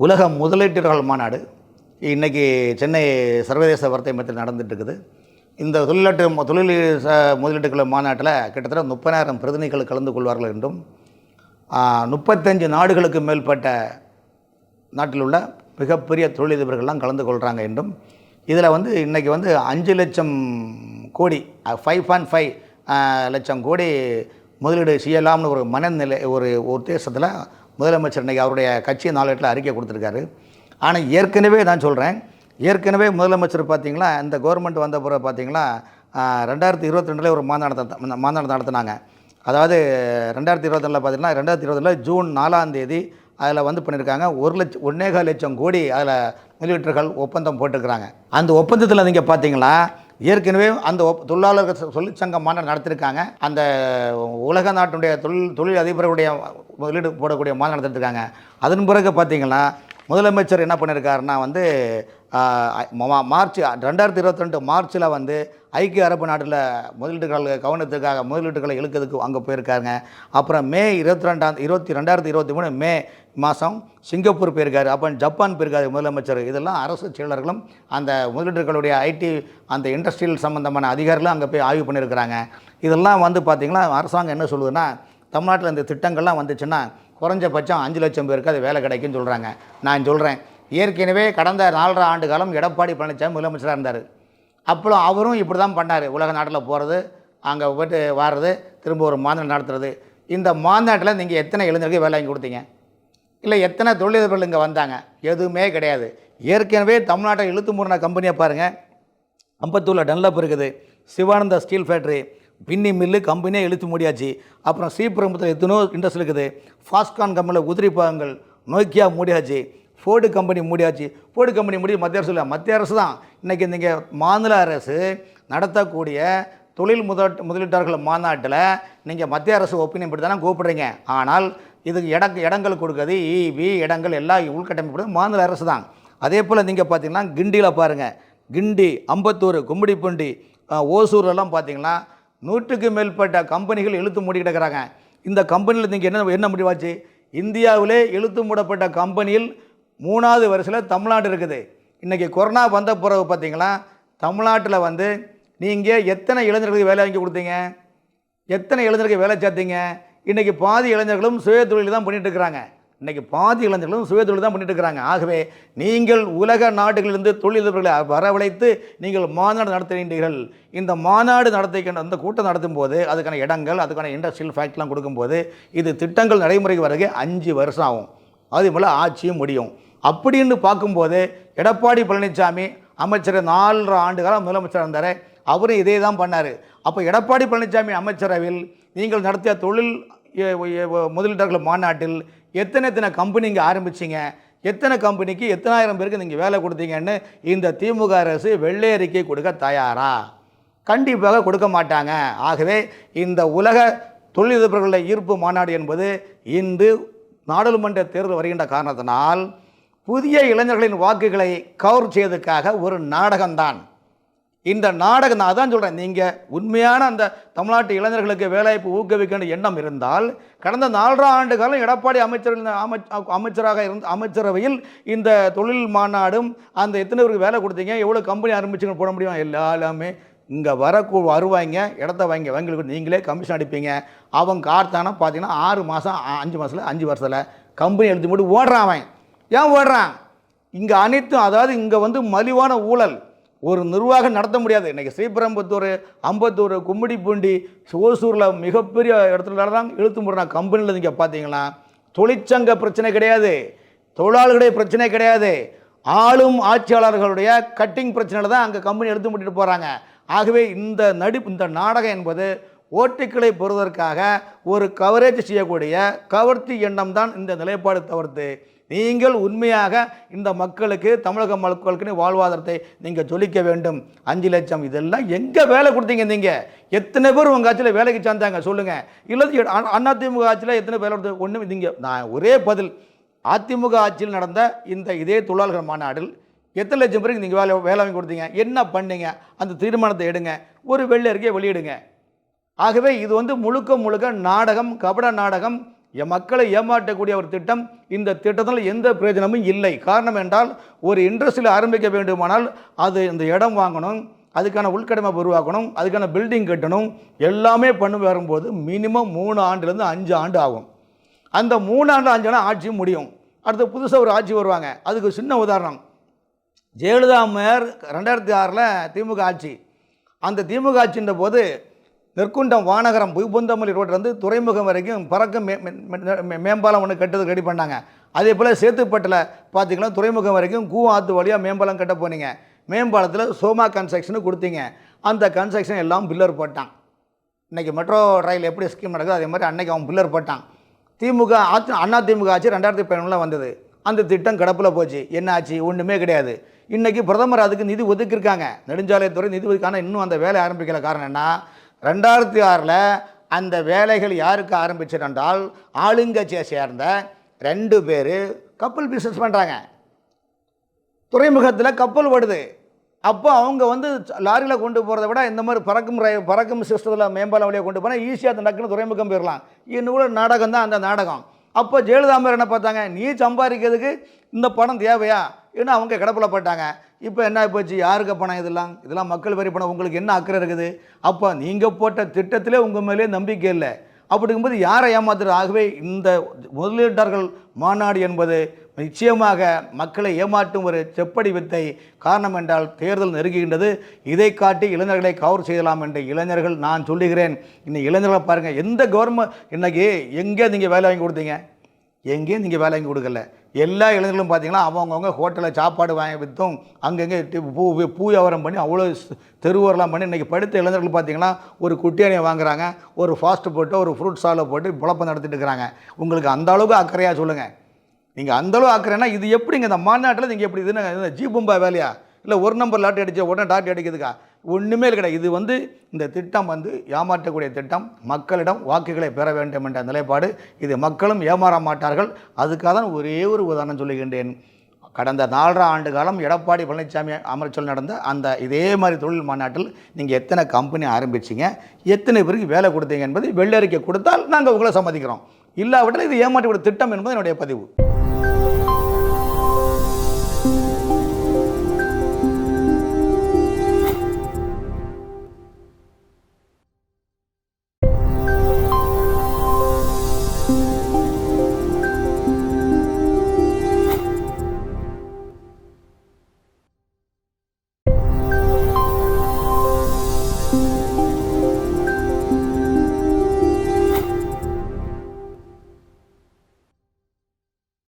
உலக முதலீட்டாளர்கள் மாநாடு இன்றைக்கி சென்னை சர்வதேச வர்த்தக மையத்தில் நடந்துட்டு இருக்குது இந்த தொழிலாட்டு தொழில் ச முதலீட்டுகள் மாநாட்டில் கிட்டத்தட்ட முப்பதாயிரம் பிரதிநிதிகள் கலந்து கொள்வார்கள் என்றும் முப்பத்தஞ்சு நாடுகளுக்கு மேற்பட்ட நாட்டில் உள்ள மிகப்பெரிய தொழிலதிபர்கள்லாம் கலந்து கொள்கிறாங்க என்றும் இதில் வந்து இன்றைக்கி வந்து அஞ்சு லட்சம் கோடி ஃபைவ் பாயிண்ட் ஃபைவ் லட்சம் கோடி முதலீடு செய்யலாம்னு ஒரு மனநிலை ஒரு உத்தேசத்தில் முதலமைச்சர் இன்றைக்கி அவருடைய கட்சி நாளேட்டில் அறிக்கை கொடுத்துருக்காரு. ஆனால் ஏற்கனவே நான் சொல்கிறேன் ஏற்கனவே முதலமைச்சர் பார்த்திங்களா இந்த கவர்மெண்ட் வந்த பிறகு பார்த்திங்களா ரெண்டாயிரத்தி இருபத்தி ரெண்டில் ஒரு மாநாடு நடத்த- மாநாடு நடத்தினாங்க. அதாவது ரெண்டாயிரத்தி இருபத்தி ரெண்டில் பார்த்திங்கன்னா ரெண்டாயிரத்தி இருபத்தொன்னில் ஜூன் நாலாம் தேதி அதில் வந்து பண்ணியிருக்காங்க ஒரு லட்சம் ஒன்றேகால் லட்சம் கோடி அதில் முதலீட்டர்கள் ஒப்பந்தம் போட்டிருக்கிறாங்க. அந்த ஒப்பந்தத்தில் நீங்கள் பார்த்தீங்களா ஏற்கனவே அந்த ஒப் தொழிலாளர்கள் தொழிற்சங்க மாநாடு நடத்திருக்காங்க. அந்த உலக நாட்டுடைய தொழில் தொழில் அதிபர்களுடைய முதலீடு போடக்கூடிய மாநாடு நடத்திருக்காங்க. அதன் பிறகு பார்த்தீங்கன்னா முதலமைச்சர் என்ன பண்ணியிருக்காருன்னா வந்து மா- மார்ச் ரெண்டாயிரத்தி இருபத்தி ரெண்டு மார்ச்சில் வந்து ஐக்கிய அரபு நாட்டில் முதலீடுகள் கவனத்துக்காக முதலீடுகளை இழுக்கிறதுக்கு அங்கே போயிருக்காங்க அப்புறம் மே இருபத்தி ரெண்டாம் இருபத்தி ரெண்டாயிரத்தி இருபத்தி மூணு மே மாதம் சிங்கப்பூர் போயிருக்காரு. அப்புறம் ஜப்பான் போயிருக்காரு முதலமைச்சர். இதெல்லாம் அரசு செயலர்களும் அந்த முதலீடுகளுடைய ஐடி அந்த இண்டஸ்ட்ரியல் சம்மந்தமான அதிகாரிகளும் அங்கே போய் ஆய்வு பண்ணியிருக்கிறாங்க. இதெல்லாம் வந்து பார்த்திங்கன்னா அரசாங்கம் என்ன சொல்லுதுன்னா தமிழ்நாட்டில் இந்த திட்டங்கள்லாம் வந்துச்சுன்னா குறைஞ்சபட்சம் அஞ்சு லட்சம் பேருக்கு அது வேலை கிடைக்குன்னு சொல்கிறாங்க நான் சொல்கிறேன் ஏற்கனவே கடந்த நாலரை ஆண்டு காலம் எடப்பாடி பழனிசாமி முதலமைச்சராக இருந்தார். அப்புறம் அவரும் இப்படி தான் பண்ணார். உலக நாட்டில் போகிறது அங்கே போய்ட்டு வர்றது திரும்ப ஒரு மாநாடு நடத்துறது. இந்த மாநாட்டில் நீங்கள் எத்தனை இளைஞருக்கு வேலை வாங்கி கொடுத்தீங்க? இல்லை எத்தனை தொழிலதிபர்கள் இங்கே வந்தாங்க? எதுவுமே கிடையாது. ஏற்கனவே தமிழ்நாட்டை இழுத்து மூடின கம்பெனியை பாருங்கள் அம்பத்தூரில் டன்லப் இருக்குது. Sivananda steel factory Binny mill கம்பெனியே இழுத்து மூடியாச்சு. அப்புறம் ஸ்ரீபெரும்புத்தூர் எத்தனோ இண்டஸ்ட்ரி இருக்குது. ஃபாஸ்கான் கம்பெனியில் உதிரி பாகங்கள் நோக்கியா மூடியாச்சு. ஃபோர்டு கம்பெனி மூடியாச்சு. ஃபோர்டு கம்பெனி மூடி மத்திய அரசு இல்லை. மத்திய அரசு தான் இன்றைக்கி நீங்கள் மாநில அரசு நடத்தக்கூடிய தொழில் முதல் முதலீட்டாளர்கள் மாநாட்டில் நீங்கள் மத்திய அரசு ஒப்பீனியன் படி தானே கூப்பிடுறீங்க. ஆனால் இதுக்கு இட இடங்கள் கொடுக்குறது ஈவி இடங்கள் எல்லாம் உள்கட்டமைப்பு மாநில அரசு தான். அதே போல் நீங்கள் பார்த்தீங்கன்னா கிண்டியில் பாருங்கள் கிண்டி அம்பத்தூர் கும்மிடிப்பூண்டி ஓசூரெல்லாம் ஓசூர்லாம் பார்த்தீங்கன்னா நூற்றுக்கு மேற்பட்ட கம்பெனிகள் இழுத்து மூடி கிடக்கிறாங்க இந்த கம்பெனியில் நீங்கள் என்ன என்ன முடிவாச்சு? இந்தியாவிலே இழுத்து மூடப்பட்ட கம்பெனியில் மூணாவது வருஷத்தில் தமிழ்நாடு இருக்குது. இன்றைக்கி கொரோனா வந்த பிறகு பார்த்தீங்களா தமிழ்நாட்டில் வந்து நீங்கள் எத்தனை இளைஞர்களுக்கு வேலை வாங்கி கொடுத்தீங்க? எத்தனை இளைஞர்களுக்கு வேலை சேர்த்தீங்க? இன்றைக்கி பாதி இளைஞர்களும் சுய தொழில் தான் பண்ணிட்டு இருக்கிறாங்க. இன்றைக்கி பாதி இளைஞர்களும் சுய தொழில் தான் பண்ணிட்டு இருக்கிறாங்க. ஆகவே நீங்கள் உலக நாடுகளிலிருந்து தொழிலதிபர்களை வரவழைத்து நீங்கள் மாநாடு நடத்துகின்றீர்கள் இந்த மாநாடு நடத்திக்கின்ற அந்த கூட்டம் நடத்தும் போது அதுக்கான இடங்கள் அதுக்கான இண்டஸ்ட்ரியல் ஃபேக்ட்லாம் கொடுக்கும்போது இது திட்டங்கள் நடைமுறைக்கு வரகு அஞ்சு வருஷம் ஆகும். அதே போல் ஆட்சியும் முடியும். அப்படின்னு பார்க்கும்போது எடப்பாடி பழனிசாமி அமைச்சர் நாலரை ஆண்டு காலம் முதலமைச்சர் இருந்தார். அவரும் இதே தான் பண்ணார். அப்போ எடப்பாடி பழனிசாமி அமைச்சரவையில் நீங்கள் நடத்திய தொழில் எ- முதலீட்டாளர்கள் மாநாட்டில் எத்தனை எத்தனை கம்பெனி இங்கே ஆரம்பிச்சிங்க? எத்தனை கம்பெனிக்கு எத்தனாயிரம் பேருக்கு நீங்கள் வேலை கொடுத்தீங்கன்னு இந்த திமுக அரசு வெள்ளை அறிக்கை கொடுக்க தயாரா? கண்டிப்பாக கொடுக்க மாட்டாங்க. ஆகவே இந்த உலக தொழிலதிபர்களுடைய ஈர்ப்பு மாநாடு என்பது இன்று நாடாளுமன்ற தேர்தல் வருகின்ற காரணத்தினால் புதிய இளைஞர்களின் வாக்குகளை கவர் செய்வதற்காக ஒரு நாடகம்தான். இந்த நாடகம் நான் அதான் சொல்கிறேன் நீங்கள் உண்மையான அந்த தமிழ்நாட்டு இளைஞர்களுக்கு வேலைவாய்ப்பு ஊக்குவிக்கணும் எண்ணம் இருந்தால் கடந்த நாலரை ஆண்டு காலம் எடப்பாடி அமைச்சர் அமைச்ச- அமைச்சராக இருந்த அமைச்சரவையில் இந்த தொழில் மாநாடும் அந்த எத்தனை பேருக்கு வேலை கொடுத்தீங்க எவ்வளோ கம்பெனி ஆரம்பிச்சுங்க போட முடியும்? எல்லாமே இங்கே வர வருவாங்க இடத்த வாங்கி வங்கிகளுக்கு நீங்களே கமிஷன் அடிப்பீங்க. அவங்க கார்த்தானா பார்த்தீங்கன்னா ஆறு மாதம் அஞ்சு மாதத்தில் அஞ்சு வருஷத்தில் கம்பெனி எழுதி போட்டு ஓடுறான் அவன். ஏன் ஓடுறான்? இங்கே அனைத்தும் அதாவது இங்கே வந்து மலிவான ஊழல். ஒரு நிர்வாகம் நடத்த முடியாது. இன்றைக்கி ஸ்ரீபெரும்புத்தூர் அம்பத்தூர் கும்மிடிப்பூண்டி ஓசூரில் மிகப்பெரிய இடத்துல தான் இழுத்து முடுற கம்பெனியில் நீங்கள் பார்த்தீங்கன்னா தொழிற்சங்க பிரச்சனை கிடையாது. தொழிலாளர்களுடைய பிரச்சனை கிடையாது. ஆளும் ஆட்சியாளர்களுடைய கட்டிங் பிரச்சனையில் தான் அங்கே கம்பெனி எடுத்து முடிட்டு போகிறாங்க ஆகவே இந்த நடிப்பு இந்த நாடகம் என்பது ஓட்டுக்களை பெறுவதற்காக ஒரு கவரேஜ் செய்யக்கூடிய கவர்த்தி எண்ணம் தான் இந்த நிலைப்பாடு தவிர்த்து நீங்கள் உண்மையாக இந்த மக்களுக்கு தமிழக மக்களுக்குன்னு வாழ்வாதாரத்தை நீங்கள் ஜொலிக்க வேண்டும். அஞ்சு லட்சம் இதெல்லாம் எங்கே வேலை கொடுத்தீங்க நீங்கள் எத்தனை பேர் உங்கள் ஆட்சியில் வேலைக்கு சேர்ந்தாங்க? சொல்லுங்கள் இல்லை அதிமுக ஆட்சியில் எத்தனை பேர் கொடுத்து ஒன்றும் நீங்கள் நான் ஒரே பதில். அதிமுக ஆட்சியில் நடந்த இந்த இதே தொழிலாளர்கள் மாநாடில் எத்தனை லட்சம் பேருக்கு நீங்கள் வேலை வேலை வாங்கி கொடுத்தீங்க? என்ன பண்ணீங்க? அந்த தீர்மானத்தை எடுங்க. ஒரு வெள்ளை அறிக்கையை வெளியிடுங்க. ஆகவே இது வந்து முழுக்க முழுக்க நாடகம் கபட நாடகம். என் மக்களை ஏமாற்றக்கூடிய ஒரு திட்டம். இந்த திட்டத்தில் எந்த பிரயோஜனமும் இல்லை. காரணம் என்றால் ஒரு இண்டஸ்ட்ரியில் ஆரம்பிக்க வேண்டுமானால் அது இந்த இடம் வாங்கணும் அதுக்கான உள்கடமை உருவாக்கணும் அதுக்கான பில்டிங் கட்டணும். எல்லாமே பண்ணி வரும்போது மினிமம் மூணு ஆண்டுலேருந்து அஞ்சு ஆண்டு ஆகும். அந்த மூணு ஆண்டு அஞ்சு ஆட்சி முடியும். அடுத்து புதுசாக ஒரு ஆட்சி வருவாங்க. அதுக்கு சின்ன உதாரணம். ஜெயலலிதா அம்மையார் ரெண்டாயிரத்தி ஆறில் திமுக ஆட்சி. அந்த திமுக ஆட்சின்ற போது நெற்குண்டம் வானகரம் புய்பொந்தமல்லி ரோட்லேருந்து துறைமுகம் வரைக்கும் பறக்கும் மே மேம்பாலம் ஒன்று கட்டுறதுக்கு ரெடி பண்ணாங்க. அதே போல் சேத்துப்பட்டில் பார்த்தீங்கன்னா துறைமுகம் வரைக்கும் கூ ஆற்று வழியாக மேம்பாலம் கட்ட போனீங்க. மேம்பாலத்தில் சோமா கன்ஸ்ட்ரக்ஷனு கொடுத்தீங்க. அந்த கன்ஸ்ட்ரக்ஷன் எல்லாம் பில்லர் போட்டான். இன்றைக்கி மெட்ரோ ரயில் எப்படி ஸ்கீம் நடக்குதோ அதே மாதிரி அன்னைக்கு அவன் பில்லர் போட்டான். திமுக ஆட்சி அண்ணா திமுக ஆட்சி ரெண்டாயிரத்தி பதினொன்றில் வந்தது. அந்த திட்டம் கடப்பில் போச்சு. என்ன ஆச்சு? ஒன்றுமே கிடையாது. இன்றைக்கி பிரதமர் அதுக்கு நிதி ஒதுக்கியிருக்காங்க. நெடுஞ்சாலைத்துறை நிதி ஒதுக்கான இன்னும் அந்த வேலை ஆரம்பிக்கல. காரணம் என்ன? ரெண்டாயிரத்தி ஆறில் அந்த வேலைகள் யாருக்கு ஆரம்பிச்சது என்றால் ஆளுங்கட்சியை சேர்ந்த ரெண்டு பேர் கப்பல் பிஸ்னஸ் பண்ணுறாங்க துறைமுகத்தில் கப்பல் ஓடுது. அப்போ அவங்க வந்து லாரியில் கொண்டு போகிறத விட இந்த மாதிரி பறக்கும் ரய பறக்கும் சிஸ்டத்தில் மேம்பாலம் வழியாக கொண்டு போனால் ஈஸியாக அந்த டக்குன்னு துறைமுகம் போயிடலாம் இன்னும் கூட நாடகம் தான் அந்த நாடகம். அப்போ ஜெயலலிதா அம்மையார் என்ன பார்த்தாங்க? நீ சம்பாதிக்கிறதுக்கு இந்த பணம் தேவையா? ஏன்னா அவங்க கிடப்பில் போட்டாங்க இப்போ என்ன போச்சு யாருக்கு பணம் இதெல்லாம்? இதெல்லாம் மக்கள் வரி பணம். உங்களுக்கு என்ன அக்கறை இருக்குது? அப்போ நீங்கள் போட்ட திட்டத்திலே உங்கள் மேலே நம்பிக்கை இல்லை. அப்படிங்கும்போது யாரை ஏமாத்துறது? ஆகவே இந்த முதலீட்டாளர்கள் மாநாடு என்பது நிச்சயமாக மக்களை ஏமாற்றும் ஒரு செப்படி வித்தை காரணம் என்றால் தேர்தல் நெருங்குகின்றது. இதை காட்டி இளைஞர்களை கவர் செய்யலாம் என்ற இளைஞர்கள் நான் சொல்லுகிறேன். இன்னைக்கு இளைஞர்களை பாருங்கள் எந்த கவர்மெண்ட் இன்றைக்கி எங்கே நீங்கள் வேலை வாங்கி கொடுத்தீங்க? எங்கேயும் நீங்கள் வேலை வாங்கி கொடுக்கல. எல்லா இளைஞர்களும் பார்த்தீங்கன்னா அவங்கவுங்க ஹோட்டலில் சாப்பாடு வாங்கி விற்றும் அங்கங்கே பூ பூ வியாபாரம் பண்ணி அவ்வளோ ஸ்- பண்ணி இன்றைக்கி படித்த இளைஞர்கள் பார்த்தீங்கன்னா ஒரு குட்டியானியை வாங்குறாங்க. ஒரு ஃபாஸ்ட்டு போட்டு ஒரு ஃப்ரூட் சாலை போட்டு புழப்பம் நடத்திட்டு இருக்கிறாங்க. உங்களுக்கு அந்த அளவுக்கு அக்கறையாக சொல்லுங்கள் நீங்கள் அந்தளவு அக்கறைன்னா இது எப்படிங்க? இந்த மாநாட்டில் நீங்கள் எப்படி இதுன்னு ஜீபும்பா வேலையா? இல்லை ஒரு நம்பர் லாட்டி அடித்த உடனே டாட்டி அடிக்கிறதுக்கா? ஒன்றுமே கிடையாது. இது வந்து இந்த திட்டம் வந்து ஏமாற்றக்கூடிய திட்டம். மக்களிடம் வாக்குகளை பெற வேண்டும் என்ற நிலைப்பாடு. இது மக்களும் ஏமாற மாட்டார்கள். அதுக்காக தான் ஒரே ஒரு உதாரணம் சொல்லுகின்றேன். கடந்த நாலரை ஆண்டு காலம் எடப்பாடி பழனிசாமி அமைச்சல் நடந்த அந்த இதே மாதிரி தொழில் மாநாட்டில் நீங்கள் எத்தனை கம்பெனி ஆரம்பிச்சீங்க? எத்தனை பேருக்கு வேலை கொடுத்தீங்க என்பதை வெள்ளறிக்கை கொடுத்தால் நாங்கள் உங்களை சம்மதிக்கிறோம். இல்லாவிட்டால் இது ஏமாற்றக்கூடிய திட்டம் என்பது என்னுடைய பதிவு.